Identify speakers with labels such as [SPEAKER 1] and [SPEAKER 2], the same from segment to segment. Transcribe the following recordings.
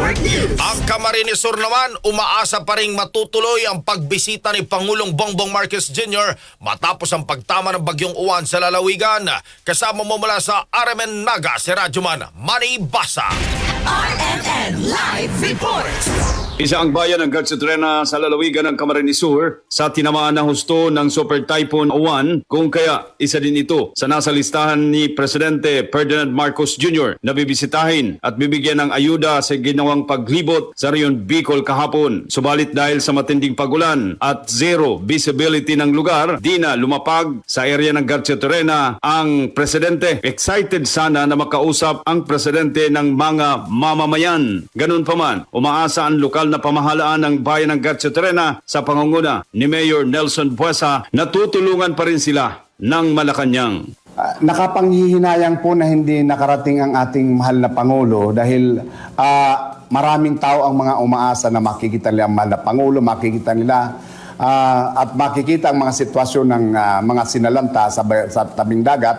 [SPEAKER 1] Ang Camarines naman, umaasa pa ring matutuloy ang pagbisita ni Pangulong Bongbong Marcos Jr. matapos ang pagtama ng bagyong uwan sa lalawigan. Kasama mo mula sa RMN Naga si Radyoman Manny.
[SPEAKER 2] RMN Live Report.
[SPEAKER 3] Isa ang bayan ng Gatsutrena sa lalawigan ng Camarines Sur sa tinamaan ng husto ng Super Typhoon Uwan kung kaya isa din ito sa nasa listahan ni Presidente Ferdinand Marcos Jr. na bibisitahin at bibigyan ng ayuda sa ginawang paglibot sa Rion Bicol kahapon. Subalit dahil sa matinding pagulan at zero visibility ng lugar, di na lumapag sa area ng Gatsutrena ang Presidente. Excited sana na makausap ang Presidente ng mga mamamayan. Ganun pa man, umaasa ang lokal na pamahalaan ng bayan ng Gatsutrena sa pangunguna ni Mayor Nelson Buesa na tutulungan pa rin sila ng Malacanang.
[SPEAKER 4] Ah, nakapanghihinayang po na hindi nakarating ang ating mahal na Pangulo dahil ah, maraming tao ang mga umaasa na makikita nila ang mahal na Pangulo, makikita nila ah, at makikita ang mga sitwasyon ng ah, mga sinalanta sa, sa tabing dagat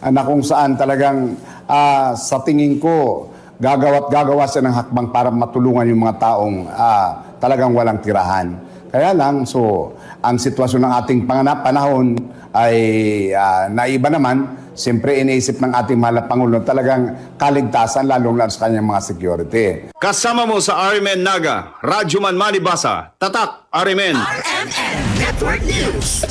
[SPEAKER 4] ah, na kung saan talagang ah, sa tingin ko gagawa't gagawa siya ng hakbang para matulungan yung mga taong ah, talagang walang tirahan. Kaya lang, so, ang sitwasyon ng ating panganap panahon ay ah, naiba naman. Siyempre, iniisip ng ating mahal na Pangulo talagang kaligtasan, lalong lalo sa kanyang mga security.
[SPEAKER 3] Kasama mo sa RMN Naga, Radyoman Manibasa, Tatak, RMN.
[SPEAKER 2] RMN Network News.